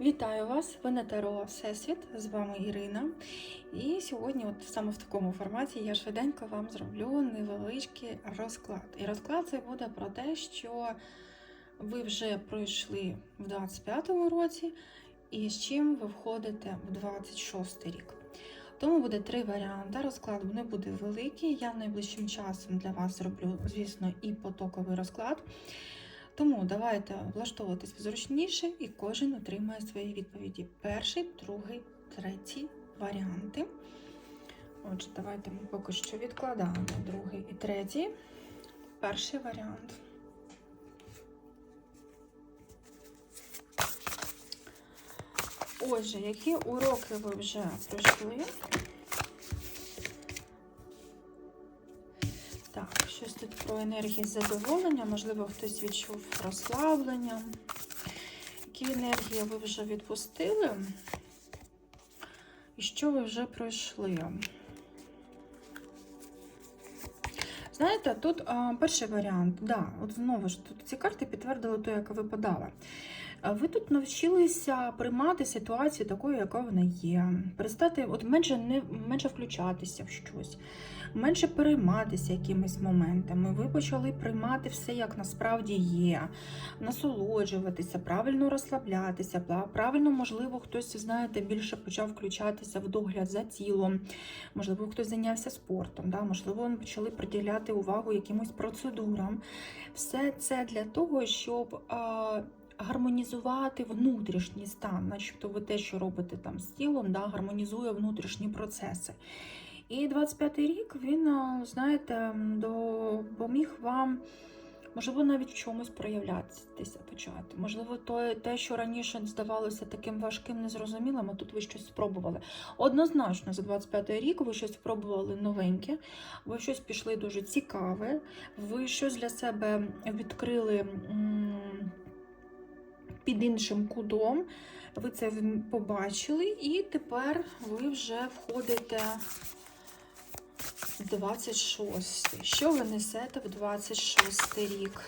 Вітаю вас! Ви на Таро Всесвіт. З вами Ірина. І сьогодні, от саме в такому форматі, я швиденько вам зроблю невеличкий розклад. І розклад це буде про те, що ви вже пройшли в 25-му році, і з чим ви входите в 26-й рік. Тому буде три варіанти. Розклад не буде великий. Я найближчим часом для вас зроблю, звісно, і потоковий розклад. Тому давайте влаштовуватись зручніше, і кожен отримає свої відповіді. Перший, другий, третій варіанти. Отже, давайте ми поки що відкладаємо другий і третій. Перший варіант. Отже, які уроки ви вже пройшли? Щось тут про енергії задоволення, можливо, хтось відчув розслаблення. Які енергії ви вже відпустили? І що ви вже пройшли? Знаєте, тут а, перший варіант, да, от знову ж тут ці карти підтвердили те, яка випадала. Ви тут навчилися приймати ситуацію такою, яка вона є. Перестати, от менше не менше включатися в щось, менше перейматися якимись моментами. Ви почали приймати все, як насправді є, насолоджуватися, правильно розслаблятися, правильно, можливо, хтось, знаєте, більше почав включатися в догляд за тілом, можливо, хтось зайнявся спортом, да? можливо, вони почали приділяти увагу якимось процедурам. Все це для того, щоб. Гармонізувати внутрішній стан, начебто ви те, що робите там з тілом, да, гармонізує внутрішні процеси. І 25-й рік він, знаєте, допоміг вам, можливо, навіть в чомусь проявлятися почати. Можливо, то, те, що раніше здавалося таким важким, незрозумілим, а тут ви щось спробували. Однозначно, за 25-й рік ви щось спробували новеньке, ви щось пішли дуже цікаве, ви щось для себе відкрили під іншим кудом. Ви це побачили, і тепер ви вже входите в 26. Що ви несете в 26 рік?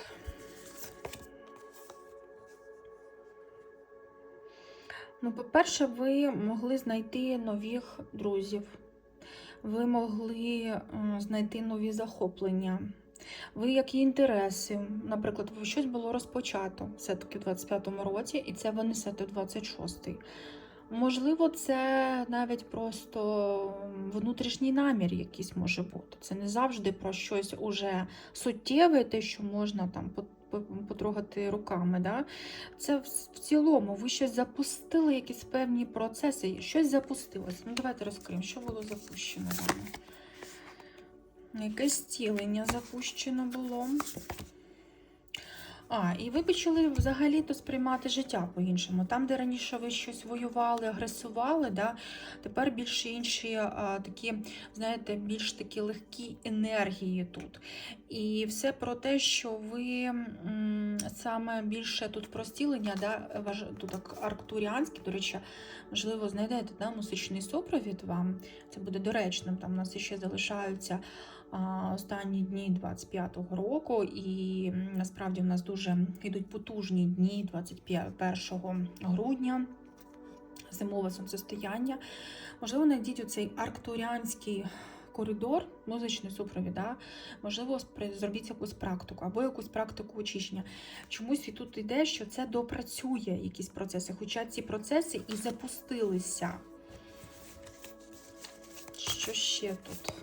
Ну, по-перше, ви могли знайти нових друзів, ви могли знайти нові захоплення. Ви які інтереси, наприклад, щось було розпочато все-таки в 25-му році, і це ви несете в 26-й. Можливо, це навіть просто внутрішній намір якийсь може бути. Це не завжди про щось уже суттєве, те, що можна там потрогати руками. Да? Це в цілому, ви щось запустили, якісь певні процеси, щось запустилось. Ну, давайте розкриємо, що було запущено вами. Якесь цілення запущено було. А, і ви почали взагалі-то сприймати життя по-іншому. Там, де раніше ви щось воювали, агресували, да, тепер більш інші а, такі, знаєте, більш такі легкі енергії тут. І все про те, що ви м, саме більше тут простілення, да, важ, тут арктуріанське, до речі, можливо, знайдете да, музичний супровід вам. Це буде доречним, там у нас ще залишаються останні дні 25-го року, і насправді в нас дуже йдуть потужні дні 21 грудня. Зимове сонцестояння. Можливо, знайдіть у цей арктуріанський коридор, музичний супровід, да? можливо, зробіть якусь практику або якусь практику очищення. Чомусь і тут йде, що це допрацює якісь процеси, хоча ці процеси і запустилися. Що ще тут?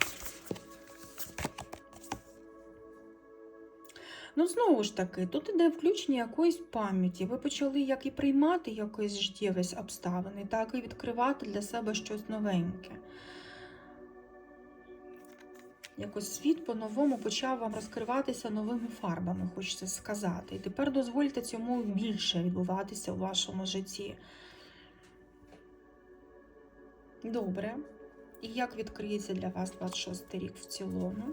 Ну, знову ж таки, тут іде включення якоїсь пам'яті. Ви почали як і приймати якісь життєві обставини, так і відкривати для себе щось новеньке. Якось світ по-новому почав вам розкриватися новими фарбами, хочеться сказати. І тепер дозвольте цьому більше відбуватися у вашому житті. Добре. І як відкриється для вас 26 рік в цілому?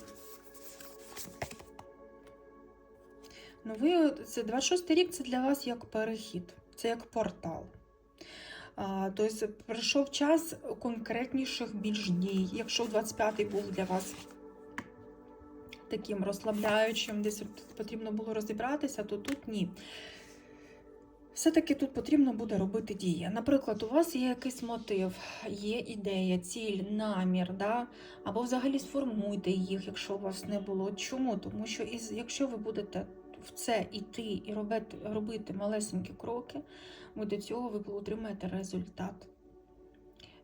Ну, ви, це 26 рік це для вас як перехід, це як портал. Тобто прийшов час конкретніших більш дій. Якщо 25-й був для вас таким розслабляючим, десь потрібно було розібратися, то тут ні. все-таки тут потрібно буде робити дії. Наприклад, у вас є якийсь мотив, є ідея, ціль, намір, да? або взагалі сформуйте їх, якщо у вас не було. Чому? Тому що якщо ви будете в це йти і робити, робити малесенькі кроки, ви до цього ви отримаєте результат.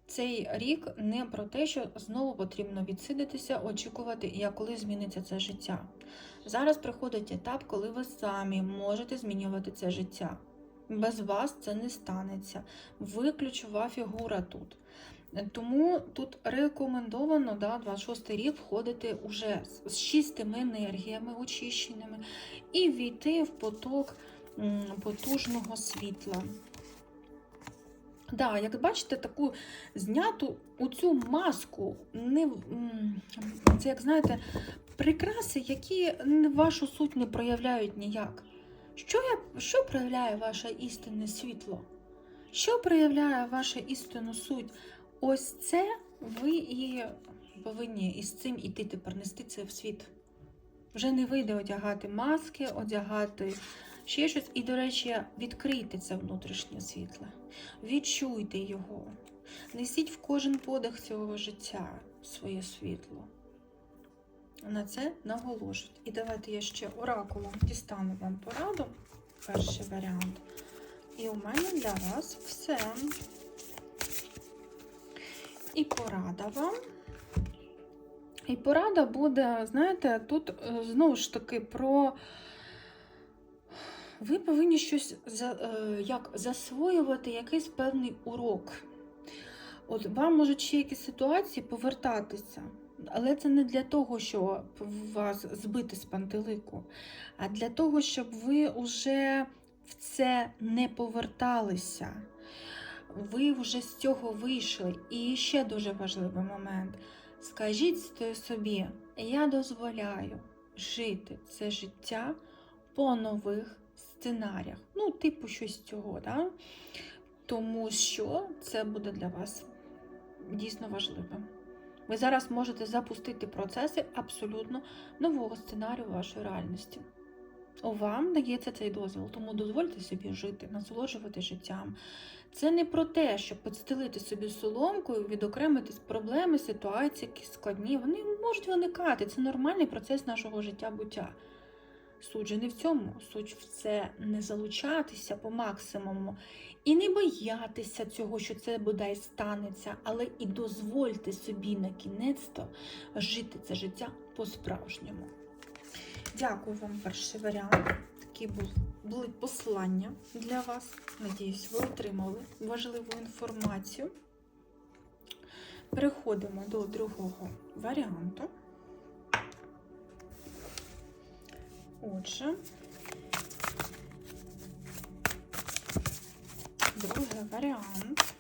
Цей рік не про те, що знову потрібно відсидитися, очікувати, як коли зміниться це життя. Зараз приходить етап, коли ви самі можете змінювати це життя. Без вас це не станеться. Ви ключова фігура тут. Тому тут рекомендовано да, 26 рік входити уже з чистими енергіями, очищеними, і війти в поток потужного світла. Да, як бачите, таку зняту у цю маску, не, це, як знаєте, прикраси, які вашу суть не проявляють ніяк. Що, я, що проявляє ваше істинне світло? Що проявляє вашу істинну суть? Ось це ви і повинні із цим іти тепер нести це в світ. Вже не вийде одягати маски, одягати ще щось. І, до речі, відкрийте це внутрішнє світло. Відчуйте його. Несіть в кожен подих цього життя своє світло. На це наголошують. І давайте я ще оракулом дістану вам пораду. Перший варіант. І у мене для вас все. І порада вам. І порада буде, знаєте, тут е, знову ж таки про. Ви повинні щось е, як засвоювати якийсь певний урок. От вам можуть ще якісь ситуації повертатися. Але це не для того, щоб вас збити з пантелику, а для того, щоб ви вже в це не поверталися. Ви вже з цього вийшли. І ще дуже важливий момент. Скажіть собі, я дозволяю жити це життя по нових сценаріях. Ну, типу, щось цього, да? тому що це буде для вас дійсно важливим. Ви зараз можете запустити процеси абсолютно нового сценарію вашої реальності. Вам дається цей дозвіл, тому дозвольте собі жити, насолоджувати життям. Це не про те, щоб підстелити собі соломкою, відокремити проблеми, ситуації, які складні. Вони можуть виникати. Це нормальний процес нашого життя буття. Суть же не в цьому, суть в це не залучатися по максимуму і не боятися цього, що це бодай станеться, але і дозвольте собі на кінець-то жити це життя по-справжньому. Дякую вам, перший варіант. Такі були послання для вас. Надіюсь, ви отримали важливу інформацію. Переходимо до другого варіанту. Отже, другий варіант.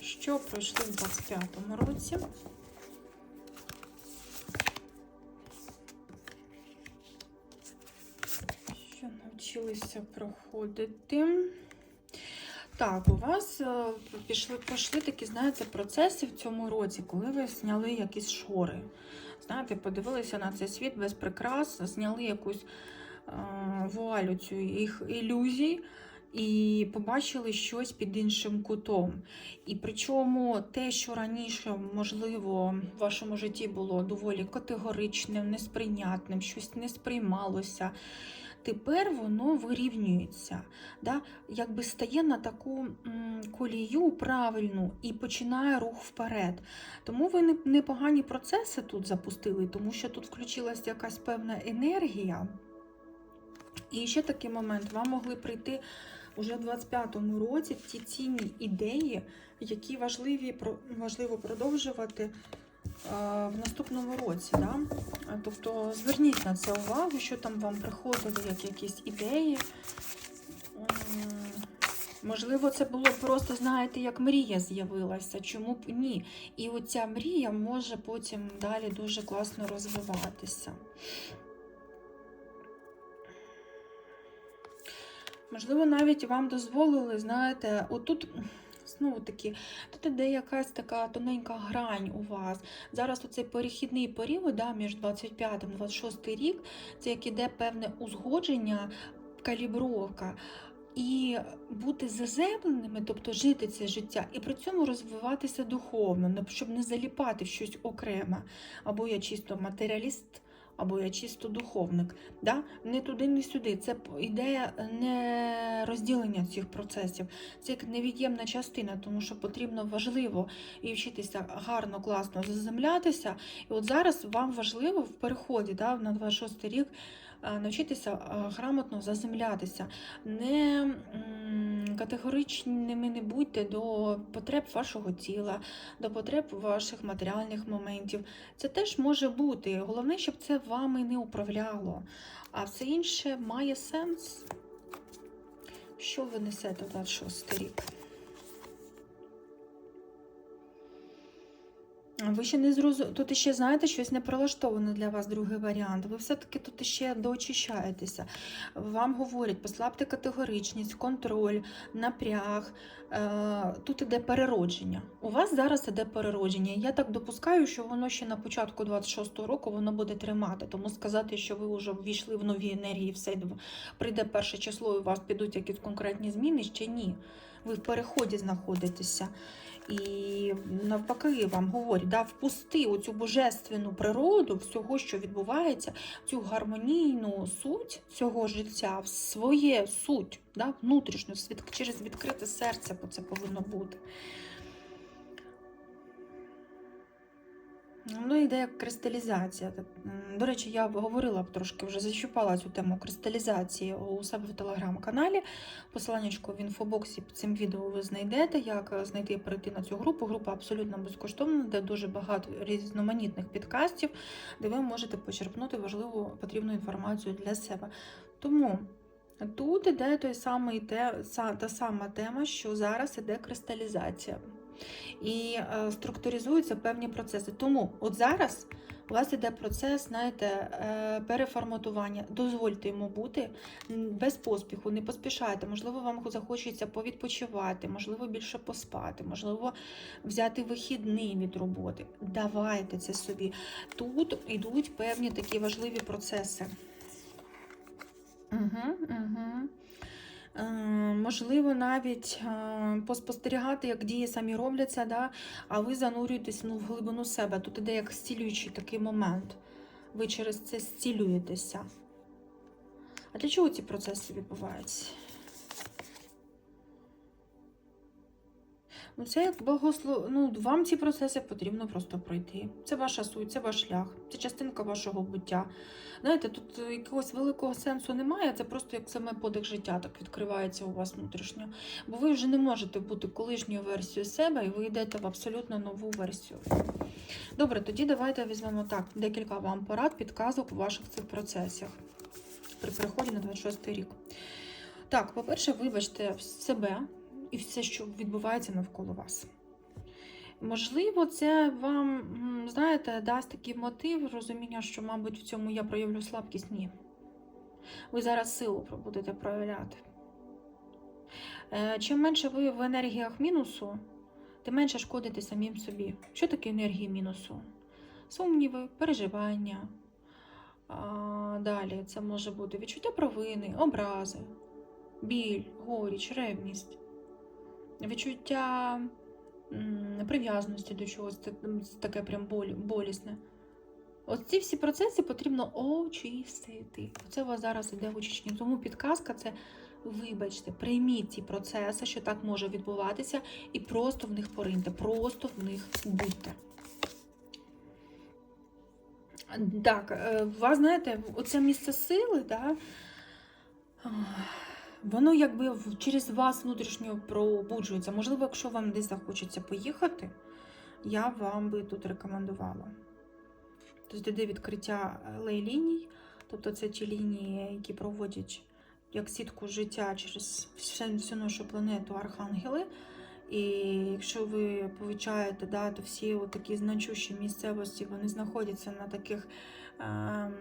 Що пройшли в 25-му році? Навчилися проходити? Так, у вас е, пішли, пройшли такі, знаєте, процеси в цьому році, коли ви зняли якісь шори. Знаєте, подивилися на цей світ без прикрас, зняли якусь е, вуалю цю їх ілюзій і побачили щось під іншим кутом. І причому те, що раніше, можливо, в вашому житті було доволі категоричним, несприйнятним, щось не сприймалося. Тепер воно вирівнюється, да? якби стає на таку колію правильну і починає рух вперед. Тому ви непогані процеси тут запустили, тому що тут включилася якась певна енергія. І ще такий момент, вам могли прийти уже в 25-му році ті цінні ідеї, які важливі, важливо продовжувати в наступному році. Да? Тобто зверніть на це увагу, що там вам приходили як якісь ідеї. Можливо, це було просто, знаєте, як мрія з'явилася, чому б ні. І оця мрія може потім далі дуже класно розвиватися. Можливо, навіть вам дозволили, знаєте, отут ну такі, тут іде якась така тоненька грань у вас. Зараз оцей перехідний період да, між 25 і 26 рік, це як іде певне узгодження, калібровка. І бути заземленими, тобто жити це життя, і при цьому розвиватися духовно, щоб не заліпати в щось окреме. Або я чисто матеріаліст, або я чисто духовник. Да? Не туди, не сюди. Це ідея не розділення цих процесів. Це як невід'ємна частина, тому що потрібно важливо і вчитися гарно, класно заземлятися. І от зараз вам важливо в переході да, на 26 рік е, навчитися е, грамотно заземлятися. Не категоричними не будьте до потреб вашого тіла, до потреб ваших матеріальних моментів. Це теж може бути. Головне, щоб це вами не управляло. А все інше має сенс. Що ви несете в 26 рік? Ви ще не зрозуміли. Тут ще, знаєте, щось не прилаштоване для вас другий варіант. Ви все-таки тут ще доочищаєтеся. Вам говорять, послабте категоричність, контроль, напряг. Е, Тут іде переродження. У вас зараз іде переродження. Я так допускаю, що воно ще на початку 26-го року воно буде тримати. Тому сказати, що ви вже ввійшли в нові енергії, все прийде перше число, і у вас підуть якісь конкретні зміни, ще ні. Ви в переході знаходитеся. І навпаки вам говорять, да, впусти оцю божественну природу всього, що відбувається, цю гармонійну суть цього життя, в своє суть, да, внутрішню, через відкрите серце, це повинно бути. Ну, йде як кристалізація. До речі, я говорила б трошки вже защупала цю тему кристалізації у себе в телеграм-каналі. Посиланнячко в інфобоксі під цим відео ви знайдете, як е, знайти і перейти на цю групу. Група абсолютно безкоштовна, де дуже багато різноманітних підкастів, де ви можете почерпнути важливу потрібну інформацію для себе. Тому тут іде той самий те, та сама тема, що зараз іде кристалізація. І е, структуризуються певні процеси. Тому от зараз у вас іде процес, знаєте, е, переформатування. Дозвольте йому бути без поспіху, не поспішайте. Можливо, вам захочеться повідпочивати, можливо, більше поспати, можливо, взяти вихідний від роботи. Давайте це собі. Тут йдуть певні такі важливі процеси. Угу, угу. Е, Можливо, навіть е, поспостерігати, як дії самі робляться, да? а ви занурюєтесь ну, в глибину себе. Тут іде як зцілюючий такий момент. Ви через це зцілюєтеся. А для чого ці процеси відбуваються? Ну, це як благослов... ну, вам ці процеси потрібно просто пройти. Це ваша суть, це ваш шлях, це частинка вашого буття. Знаєте, тут е, якогось великого сенсу немає, це просто як саме подих життя так відкривається у вас внутрішньо. Бо ви вже не можете бути колишньою версією себе, і ви йдете в абсолютно нову версію. Добре, тоді давайте візьмемо так, декілька вам порад, підказок у ваших цих процесах при переході на 26 рік. Так, по-перше, вибачте себе і все, що відбувається навколо вас. Можливо, це вам, знаєте, дасть такий мотив, розуміння, що, мабуть, в цьому я проявлю слабкість. Ні. Ви зараз силу будете проявляти. Е, Чим менше ви в енергіях мінусу, тим менше шкодите самим собі. Що таке енергії мінусу? Сумніви, переживання. А, Далі це може бути відчуття провини, образи, біль, горіч, ревність, відчуття прив'язаності до чогось таке прям болісне. Ось ці всі процеси потрібно очистити. Це у вас зараз іде очищення. Тому підказка це вибачте, прийміть ці процеси, що так може відбуватися, і просто в них пориньте, просто в них будьте. Так, е, у вас, знаєте, оце місце сили, да, воно якби через вас внутрішньо пробуджується. Можливо, якщо вам десь захочеться поїхати, я вам би тут рекомендувала. Тобто йде відкриття лей-ліній, тобто це ті лінії, які проводять як сітку життя через всю нашу планету архангели. І якщо ви повічаєте, да, то всі такі значущі місцевості вони знаходяться на таких, ем,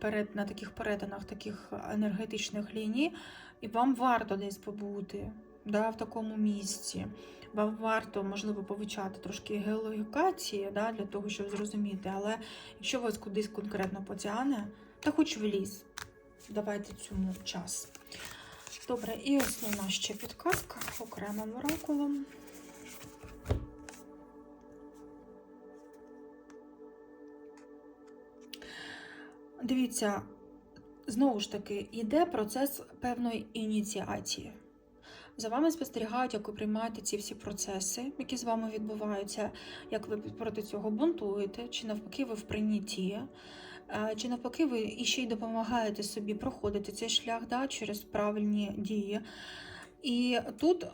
перет, на таких перетинах таких енергетичних ліній, і вам варто десь побути. да, в такому місці. Вам варто, можливо, повичати трошки геолокації, да, для того, щоб зрозуміти. Але якщо вас кудись конкретно потягне, та хоч в ліс, давайте цьому час. Добре, і основна ще підказка окремим оракулом. Дивіться, знову ж таки, йде процес певної ініціації. За вами спостерігають, як ви приймаєте ці всі процеси, які з вами відбуваються, як ви проти цього бунтуєте, чи навпаки, ви в прийнятті, е, чи навпаки, ви іще й допомагаєте собі проходити цей шлях да, через правильні дії. І тут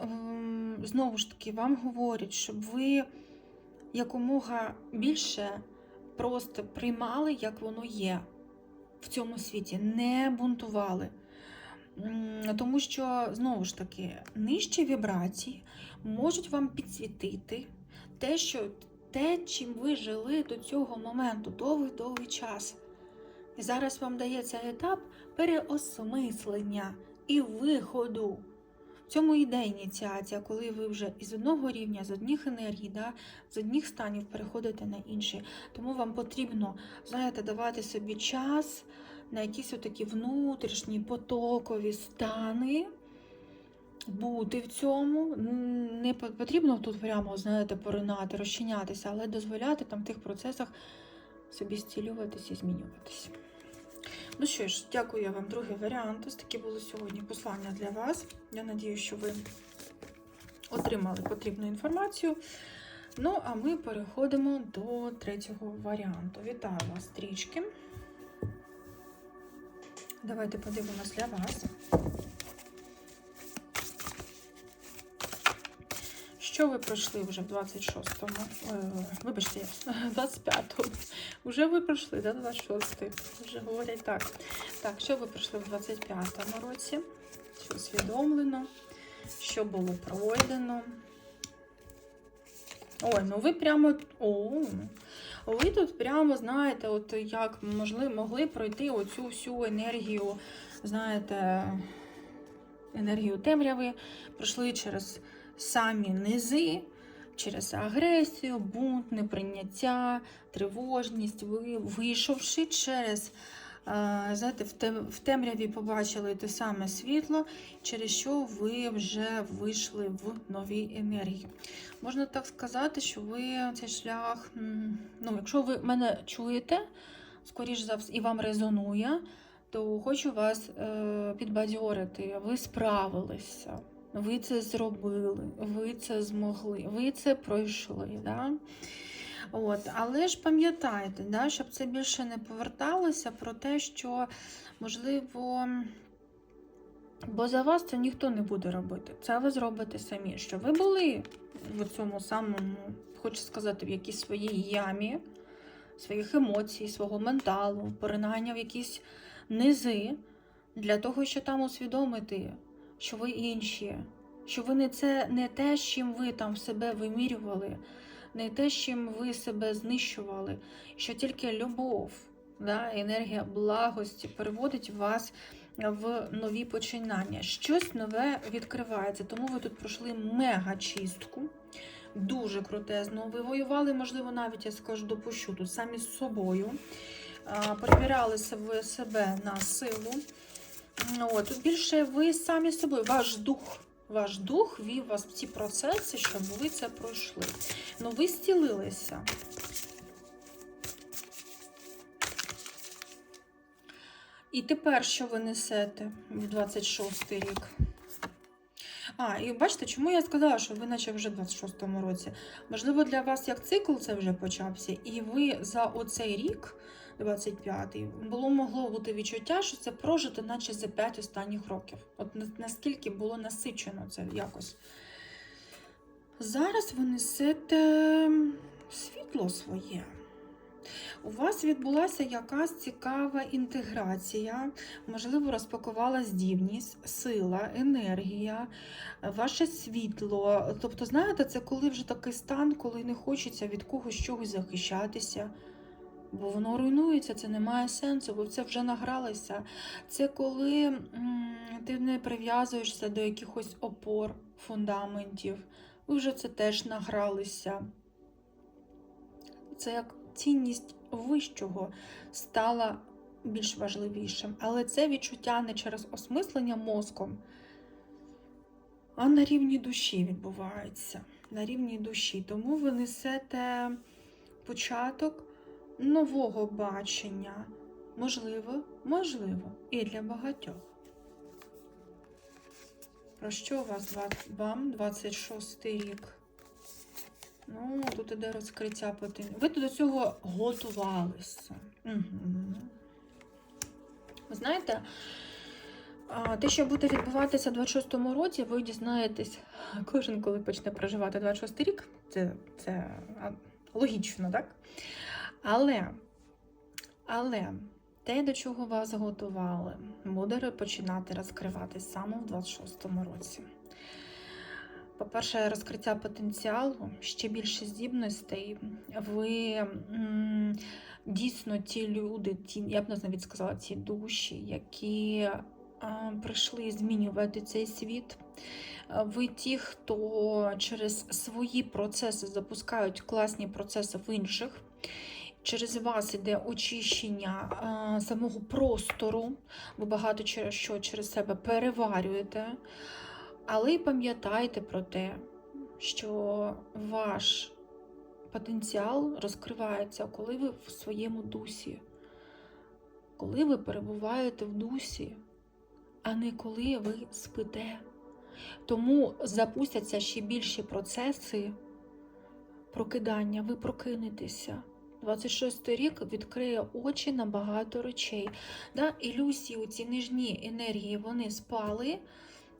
знову ж таки вам говорять, щоб ви якомога більше просто приймали, як воно є в цьому світі, не бунтували. Тому що, знову ж таки, нижчі вібрації можуть вам підсвітити те, що те, чим ви жили до цього моменту, довгий-довгий час. І зараз вам дається етап переосмислення і виходу. В цьому йде ініціація, коли ви вже із одного рівня, з одних енергій, да, з одних станів переходите на інші. Тому вам потрібно, знаєте, давати собі час на якісь такі внутрішні потокові стани, бути в цьому. Не потрібно тут прямо, знаєте, поринати, розчинятися, але дозволяти там в тих процесах собі зцілюватися і змінюватися. Ну що ж, дякую вам, другий варіант. Ось такі були сьогодні послання для вас. Я надію, що ви отримали потрібну інформацію. Ну, а ми переходимо до третього варіанту. Вітаю вас, стрічки. Давайте подивимось для вас. Що ви пройшли вже в 26-му? Е, Вибачте, в 25-му. Вже ви пройшли, да, 26-й. Вже говорять так. Так, що ви пройшли в 25-му році? Що усвідомлено? Що було пройдено? Ой, ну ви прямо. О, ви тут прямо знаєте, от як могли, могли пройти оцю всю енергію, знаєте, енергію темряви, пройшли через самі низи, через агресію, бунт, неприйняття, тривожність, ви вийшовши через. е, Знаєте, в темряві побачили те саме світло, через що ви вже вийшли в нові енергії. Можна так сказати, що ви цей шлях, ну, якщо ви мене чуєте, скоріш за все, і вам резонує, то хочу вас е, підбадьорити. Ви справилися, ви це зробили, ви це змогли, ви це пройшли. Да? От. Але ж пам'ятайте, да, щоб це більше не поверталося про те, що можливо. Бо за вас це ніхто не буде робити. Це ви зробите самі. Що ви були в цьому самому, хочу сказати, в якійсь своїй ямі, своїх емоцій, свого менталу, поринання в якісь низи, для того, щоб там усвідомити, що ви інші, що ви не це не те, з чим ви там себе вимірювали, не те, з чим ви себе знищували, що тільки любов, да, енергія благості переводить вас в нові починання. Щось нове відкривається, тому ви тут пройшли мега чистку. Дуже крутезно. Ви воювали, можливо, навіть я скажу, допущу тут самі з собою. Перевіряли себе, себе на силу. Ну, От, тут більше ви самі собою, ваш дух. Ваш дух вів вас в ці процеси, щоб ви це пройшли. Ну, ви зцілилися. І тепер що ви несете в 26-й рік? А, і бачите, чому я сказала, що ви наче вже в 26-му році. Можливо, для вас як цикл це вже почався, і ви за оцей рік, 25-й, було могло бути відчуття, що це прожито, наче за 5 останніх років. От наскільки було насичено це якось. Зараз ви несете світло своє. У вас відбулася якась цікава інтеграція, можливо, розпакувала здібність, сила, енергія, ваше світло. Тобто, знаєте, це коли вже такий стан, коли не хочеться від когось чогось захищатися. Бо воно руйнується, це не має сенсу, бо це вже награлося. Це коли м, ти не прив'язуєшся до якихось опор, фундаментів. Ви вже це теж награлися. Це як цінність вищого стала більш важливішим. Але це відчуття не через осмислення мозком, а на рівні душі відбувається. На рівні душі. Тому ви несете початок нового бачення. Можливо, можливо, і для багатьох. Про що у вас вам 26 рік? Ну, тут іде розкриття потенціалу. Ви до цього готувалися. Угу. Ви знаєте, те, що буде відбуватися в 26-му році, ви дізнаєтесь кожен, коли почне проживати 26-й рік. Це, це логічно, так? Але, але те, до чого вас готували, буде починати розкриватись саме в 26-му році. По-перше, розкриття потенціалу, ще більше здібностей. Ви дійсно ті люди, ті, я б навіть сказала, ті душі, які а, прийшли змінювати цей світ. Ви ті, хто через свої процеси запускають класні процеси в інших. Через вас іде очищення а, самого простору, ви багато через що через себе переварюєте. Але й пам'ятайте про те, що ваш потенціал розкривається, коли ви в своєму дусі, коли ви перебуваєте в дусі, а не коли ви спите. Тому запустяться ще більші процеси прокидання, ви прокинетеся. 26 рік відкриє очі на багато речей. Да? Ілюзії, ці нижні енергії, вони спали.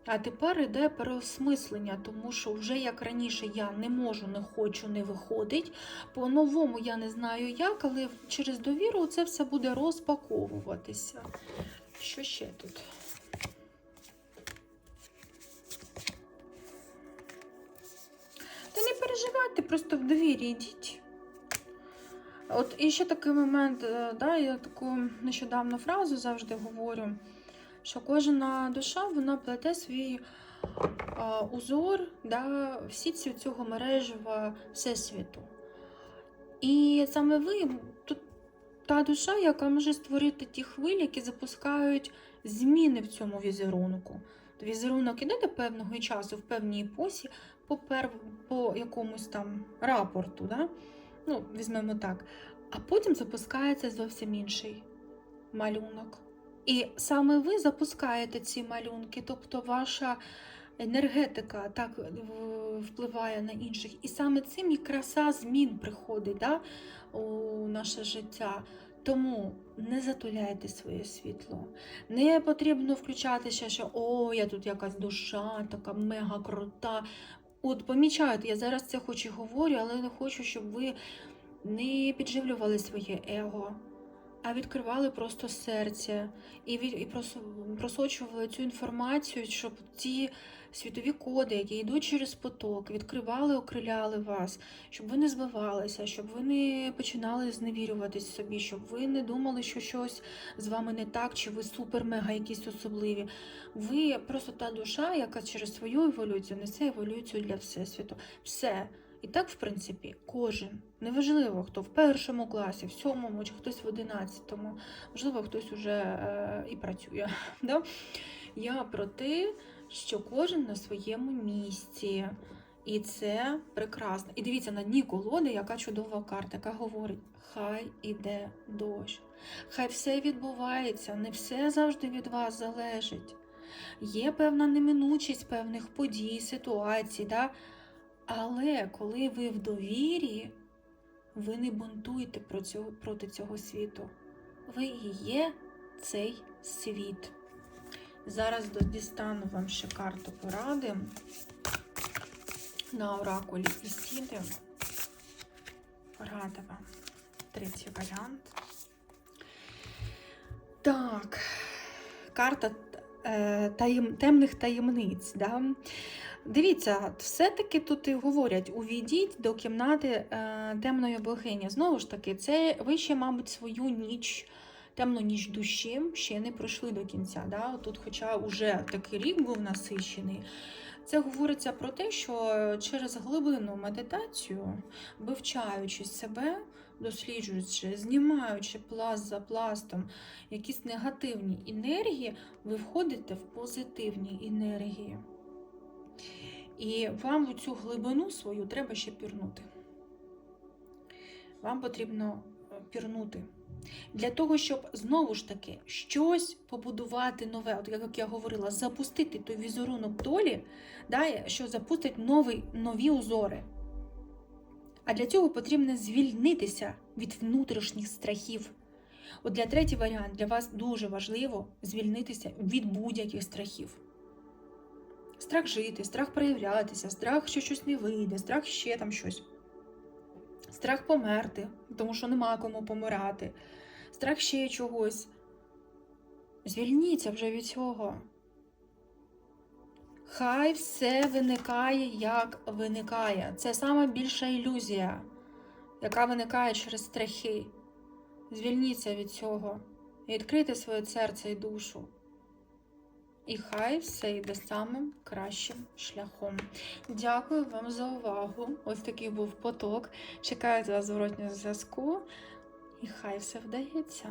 А тепер йде переосмислення, тому що вже як раніше я не можу, не хочу, не виходить. По-новому я не знаю як, але через довіру це все буде розпаковуватися. Що ще тут? Та не переживайте, просто в довірі йдіть. От і ще такий момент, е, да, я таку нещодавно фразу завжди говорю що кожна душа вона плете свій а, узор да, в сітці цього мережева Всесвіту. І саме ви тут та душа, яка може створити ті хвилі, які запускають зміни в цьому візерунку. Візерунок іде до певного часу в певній епосі по, пер... по якомусь там рапорту, да? Ну, візьмемо так, а потім запускається зовсім інший малюнок. І саме ви запускаєте ці малюнки, тобто ваша енергетика так впливає на інших. І саме цим і краса змін приходить да, у наше життя. Тому не затуляйте своє світло. Не потрібно включатися, що о, я тут якась душа, така мега крута. От помічаєте, я зараз це хоч і говорю, але не хочу, щоб ви не підживлювали своє его а відкривали просто серце і і просочували цю інформацію, щоб ті світові коди, які йдуть через поток, відкривали, окриляли вас, щоб ви не збивалися, щоб ви не починали зневірюватись собі, щоб ви не думали, що щось з вами не так, чи ви супер-мега якісь особливі. Ви просто та душа, яка через свою еволюцію несе еволюцію для всесвіту. Все. І так, в принципі, кожен. Неважливо, хто в першому класі, в сьомому, чи хтось в одинадцятому, можливо, хтось уже е, і працює. Да? Я про те, що кожен на своєму місці. І це прекрасно. І дивіться, на дні колоди, яка чудова карта, яка говорить: хай іде дощ. Хай все відбувається, не все завжди від вас залежить. Є певна неминучість певних подій, ситуацій. Да? Але коли ви в довірі, ви не бунтуєте проти цього світу. Ви і є цей світ. Зараз дістану вам ще карту поради на оракулі Ісіди. Порада вам. Третій варіант. Так, карта е, таєм, темних таємниць. Да? Дивіться, все-таки тут і говорять: увійдіть до кімнати е, темної богині. Знову ж таки, це ви ще, мабуть, свою ніч, темну ніч душі ще не пройшли до кінця. Да? Тут, хоча вже такий рік був насичений, це говориться про те, що через глибинну медитацію, вивчаючи себе, досліджуючи, знімаючи пласт за пластом якісь негативні енергії, ви входите в позитивні енергії. І вам у цю глибину свою треба ще пірнути. Вам потрібно е, пірнути. Для того, щоб знову ж таки щось побудувати нове, от як я говорила, запустити той візерунок долі, да, що запустить новий, нові узори. А для цього потрібно звільнитися від внутрішніх страхів. От для третій варіант для вас дуже важливо звільнитися від будь-яких страхів. Страх жити, страх проявлятися, страх, що щось не вийде, страх ще там щось. Страх померти, тому що нема кому помирати, страх ще чогось. Звільніться вже від цього. Хай все виникає, як виникає. Це сама більша ілюзія, яка виникає через страхи. Звільніться від цього і відкрийте своє серце і душу. І хай все йде самим кращим шляхом. Дякую вам за увагу. Ось такий був поток. Чекаю за зворотнього зв'язку. І хай все вдається.